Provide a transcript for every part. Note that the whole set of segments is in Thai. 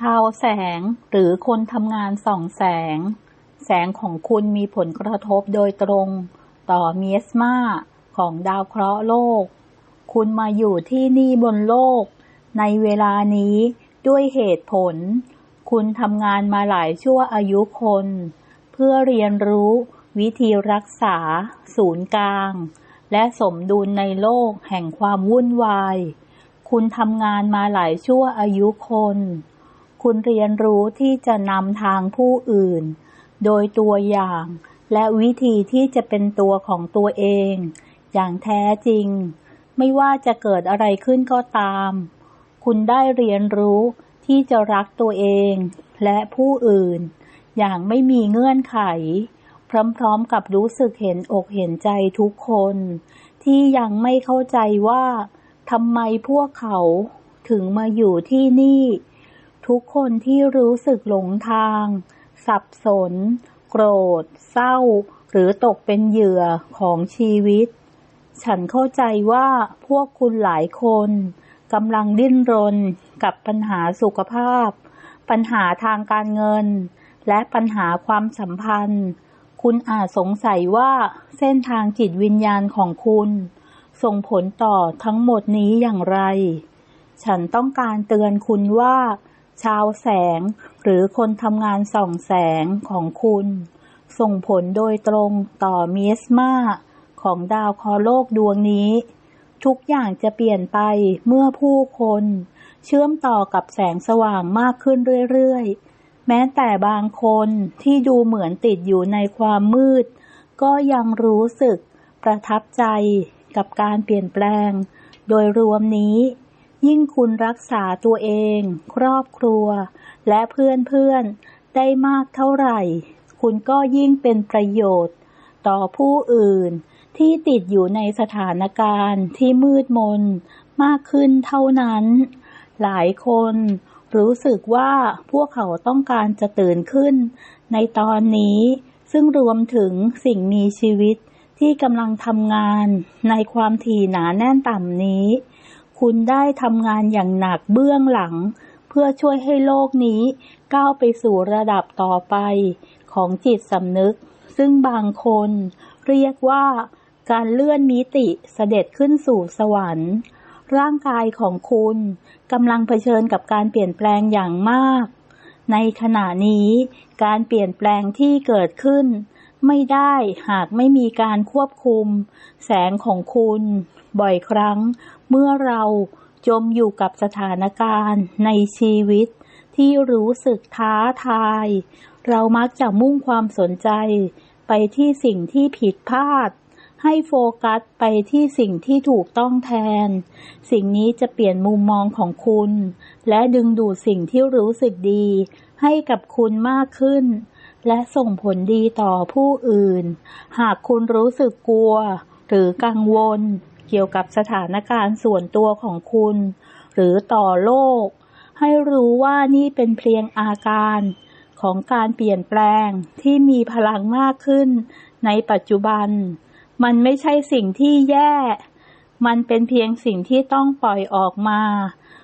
ชาวแสงหรือคนทำงานส่องแสง แสงของคุณมีผลกระทบโดยตรง ต่อเมียสมาของดาวเคราะห์โลก คุณมาอยู่ที่นี่บนโลก ในเวลานี้ด้วยเหตุผล คุณทำงานมาหลายชั่วอายุคน เพื่อเรียนรู้วิธีรักษา ศูนย์กลาง และสมดุลในโลกแห่งความวุ่นวาย คุณทำงานมาหลายชั่วอายุคน คุณเรียนรู้ที่จะนำทางผู้อื่น โดยตัวอย่าง และวิธีที่จะเป็นตัวของตัวเอง อย่างแท้จริง ไม่ว่าจะเกิดอะไรขึ้นก็ตาม คุณได้เรียนรู้ที่จะรักตัวเอง และผู้อื่น อย่างไม่มีเงื่อนไข พร้อมๆกับรู้สึกเห็นอกเห็นใจทุกคน ที่ยังไม่เข้าใจว่าทำไมพวกเขาถึงมาอยู่ที่นี่ ทุกคนที่รู้สึกหลงทาง สับสน โกรธ เศร้า หรือตกเป็นเหยื่อของชีวิต ฉันเข้าใจว่าพวกคุณหลายคนกำลังดิ้นรนกับปัญหาสุขภาพ ปัญหาทางการเงิน และปัญหาความสัมพันธ์ คุณอาจสงสัยว่าเส้นทางจิตวิญญาณของคุณ ส่งผลต่อทั้งหมดนี้อย่างไร ฉันต้องการเตือนคุณว่า ชาวแสง หรือคนทำงานส่องแสงของคุณ ส่งผลโดยตรงต่อมิสมาของดาวคอโลกดวงนี้ ทุกอย่างจะเปลี่ยนไปเมื่อผู้คน เชื่อมต่อกับแสงสว่างมากขึ้นเรื่อยๆ แม้แต่บางคนที่ดูเหมือนติดอยู่ในความมืด ก็ยังรู้สึกประทับใจกับการเปลี่ยนแปลง โดยรวมนี้ ยิ่งคุณรักษาตัวเอง ครอบครัว และเพื่อนๆ ได้มากเท่าไหร่ คุณก็ยิ่งเป็นประโยชน์ ต่อผู้อื่นที่ติดอยู่ในสถานการณ์ที่มืดมนมากขึ้นเท่านั้น หลายคนรู้สึกว่าพวกเขาต้องการจะตื่นขึ้น ในตอนนี้ ซึ่งรวมถึงสิ่งมีชีวิตที่กำลังทำงานในความถี่หนาแน่นต่ำนี้ คุณได้ทำงานอย่างหนักเบื้องหลัง เพื่อช่วยให้โลกนี้ก้าวไปสู่ระดับต่อไปของจิตสำนึก ซึ่งบางคนเรียกว่าการเลื่อนมิติเสด็จขึ้นสู่สวรรค์ ร่างกายของคุณกำลังเผชิญกับการเปลี่ยนแปลงอย่างมาก ในขณะนี้การเปลี่ยนแปลงที่เกิดขึ้น ไม่ได้หากไม่มีการควบคุม แสงของคุณ บ่อยครั้ง เมื่อเราจมอยู่กับสถานการณ์ในชีวิตที่รู้สึกท้าทาย เรามักจะมุ่งความสนใจไปที่สิ่งที่ผิดพลาด ให้โฟกัสไปที่สิ่งที่ถูกต้องแทน สิ่งนี้จะเปลี่ยนมุมมองของคุณ และดึงดูดสิ่งที่รู้สึกดี ให้กับคุณมากขึ้น และส่งผลดีต่อผู้อื่น หากคุณรู้สึกกลัว หรือกังวล เกี่ยวกับสถานการณ์ส่วนตัวของคุณ หรือต่อโลก ให้รู้ว่านี่เป็นเพียงอาการของการเปลี่ยนแปลงที่มีพลังมากขึ้นในปัจจุบัน มันไม่ใช่สิ่งที่แย่ มันเป็นเพียงสิ่งที่ต้องปล่อยออกมา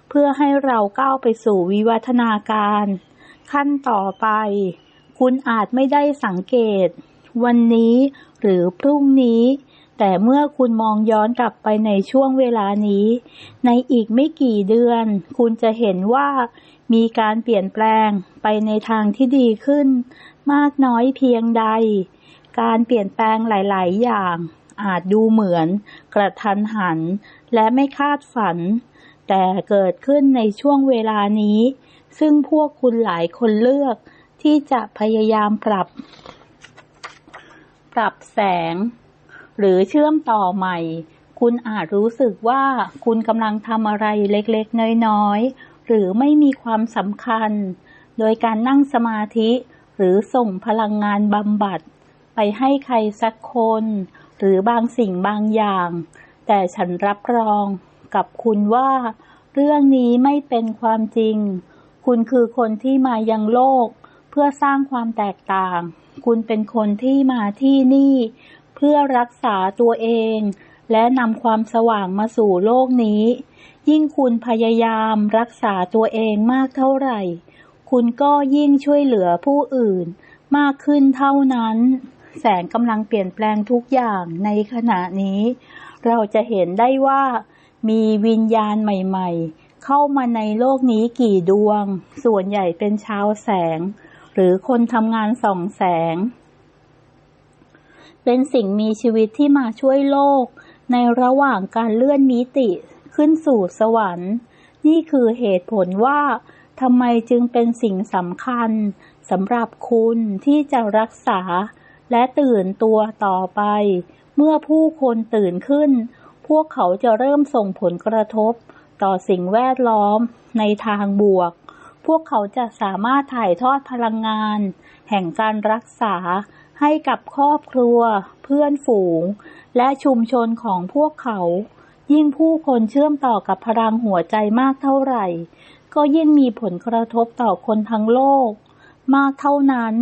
เพื่อให้เราก้าวไปสู่วิวัฒนาการ ขั้นต่อไป คุณอาจไม่ได้สังเกต วันนี้หรือพรุ่งนี้ แต่เมื่อคุณมองย้อนกลับไปในช่วงเวลานี้ ในอีกไม่กี่เดือน คุณจะเห็นว่ามีการเปลี่ยนแปลงไปในทางที่ดีขึ้น มากน้อยเพียงใด การเปลี่ยนแปลงหลาย ๆ อย่าง อาจดูเหมือน กระทันหัน และไม่คาดฝัน แต่เกิดขึ้นในช่วงเวลานี้ ซึ่งพวกคุณหลายคนเลือก ที่จะพยายามปรับ ปรับแสง หรือเชื่อมต่อใหม่ คุณอาจรู้สึกว่าคุณกำลังทำอะไรเล็กๆ น้อยๆ หรือไม่มีความสำคัญ โดยการนั่งสมาธิหรือส่งพลังงานบำบัด ไปให้ใครสักคน หรือบางสิ่งบางอย่าง แต่ฉันรับรองกับคุณว่า เรื่องนี้ไม่เป็นความจริง คุณคือคนที่มายังโลก เพื่อสร้างความแตกต่าง คุณเป็นคนที่มาที่นี่ เพื่อรักษาตัวเอง และนำความสว่างมาสู่โลกนี้ ยิ่งคุณพยายามรักษาตัวเองมากเท่าไหร่ คุณก็ยิ่งช่วยเหลือผู้อื่น มากขึ้นเท่านั้น แสงกำลังเปลี่ยนแปลงทุกอย่างในขณะนี้ เราจะเห็นได้ว่า มีวิญญาณใหม่ ๆ เข้ามาในโลกนี้กี่ดวง ส่วนใหญ่เป็นชาวแสง หรือคนทำงานส่องแสง เป็นสิ่งมีชีวิตที่มาช่วยโลก ในระหว่างการเลื่อนมิติขึ้นสู่สวรรค์ นี่คือเหตุผลว่าทำไมจึงเป็นสิ่งสำคัญสำหรับคุณที่จะรักษา และตื่นตัวต่อไป เมื่อผู้คนตื่นขึ้น พวกเขาจะเริ่มส่งผลกระทบต่อสิ่งแวดล้อมในทางบวก พวกเขาจะสามารถถ่ายทอดพลังงาน แห่งการรักษา ให้กับครอบครัว เพื่อนฝูง และชุมชนของพวกเขา ยิ่งผู้คนเชื่อมต่อกับพลังหัวใจมากเท่าไหร่ ก็ยิ่งมีผลกระทบต่อคนทั้งโลก มากเท่านั้น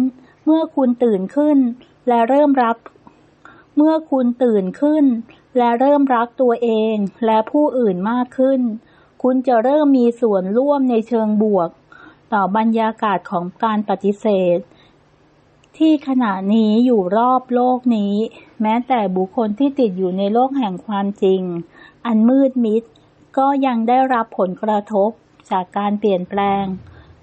เมื่อคุณตื่นขึ้น และเริ่มรับ เมื่อคุณตื่นขึ้น และเริ่มรักตัวเองและผู้อื่นมากขึ้น คุณจะเริ่มมีส่วนร่วมในเชิงบวก ต่อบรรยากาศของการปฏิเสธ ที่ขณะนี้อยู่รอบโลกนี้ แม้แต่บุคคลที่ติดอยู่ในโลกแห่งความจริง อันมืดมิดก็ยังได้รับผลกระทบจากการเปลี่ยนแปลง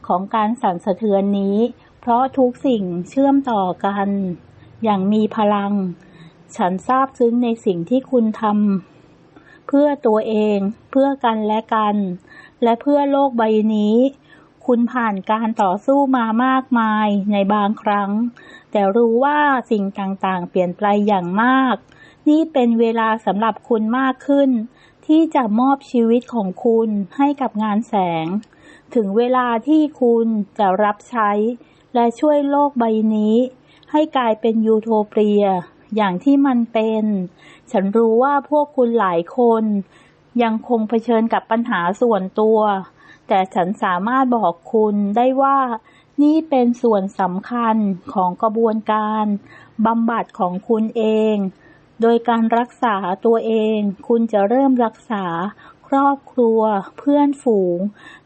ของการสั่นสะเทือนนี้ เพราะทุกสิ่งเชื่อมต่อกัน อย่างมีพลัง ฉันซาบซึ้งในสิ่งที่คุณทำเพื่อตัวเอง เพื่อกันและกัน และเพื่อโลกใบนี้ คุณผ่านการต่อสู้มามากมายในบางครั้ง แต่รู้ว่าสิ่งต่างๆ เปลี่ยนไปอย่างมาก นี่เป็นเวลาสำหรับคุณมากขึ้น ที่จะมอบชีวิตของคุณให้กับงานแสง ถึงเวลาที่คุณจะรับใช้ และช่วยโลกใบนี้ ให้กลายเป็นยูโทเปีย อย่างที่มันเป็น ฉันรู้ว่าพวกคุณหลายคน ยังคงเผชิญกับปัญหาส่วนตัว แต่ฉันสามารถบอกคุณได้ว่านี่เป็นส่วนสำคัญของกระบวนการบำบัดของคุณเอง โดยการรักษาตัวเอง คุณจะเริ่มรักษาครอบครัว เพื่อนฝูง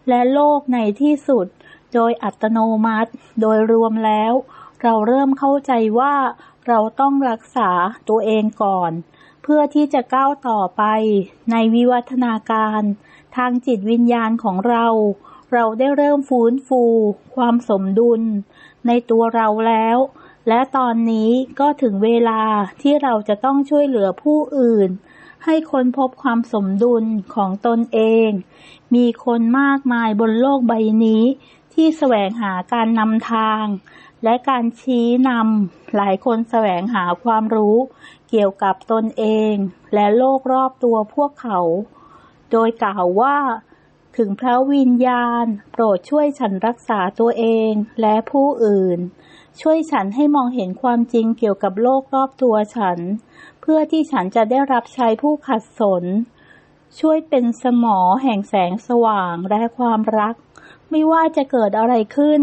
และโลกในที่สุด โดยอัตโนมัติ โดยรวมแล้ว เราเริ่มเข้าใจว่าเราต้องรักษาตัวเองก่อน เพื่อที่จะก้าวต่อไปในวิวัฒนาการ ทางจิตวิญญาณของเรา เราได้เริ่มฟื้นฟู ความสมดุล ในตัวเราแล้ว และตอนนี้ก็ถึงเวลาที่เราจะต้องช่วยเหลือผู้อื่น ให้คนพบความสมดุลของตนเอง มีคนมากมายบนโลกใบนี้ ที่แสวงหาการนำทางและการชี้นำหลายคนแสวงหาความรู้ เกี่ยวกับตนเอง และโลกรอบตัวพวกเขา โดยกล่าวว่า ถึงพระวิญญาณ โปรดช่วยฉันรักษาตัวเองและผู้อื่น ช่วยฉันให้มองเห็นความจริงเกี่ยวกับโลกรอบตัวฉัน เพื่อที่ฉันจะได้รับใช้ผู้ขัดสน ช่วยเป็นสมอแห่งแสงสว่างและความรัก ไม่ว่าจะเกิดอะไรขึ้น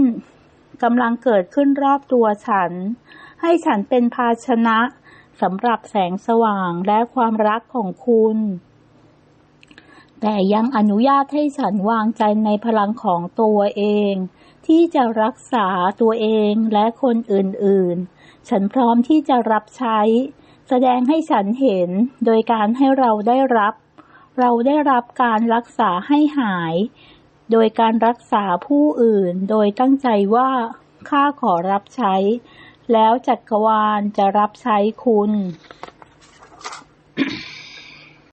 กำลังเกิดขึ้นรอบตัวฉัน ให้ฉันเป็นภาชนะสำหรับแสงสว่างและความรักของคุณ แต่ยังอนุญาตให้ฉันวางใจในพลังของตัวเอง ที่จะรักษาตัวเองและคนอื่นๆ ฉันพร้อมที่จะรับใช้ แสดงให้ฉันเห็นโดยการให้เราได้รับ เราได้รับการรักษาให้หาย โดยการรักษาผู้อื่น โดยตั้งใจว่าข้าขอรับใช้ แล้วจักรวาลจะรับใช้คุณ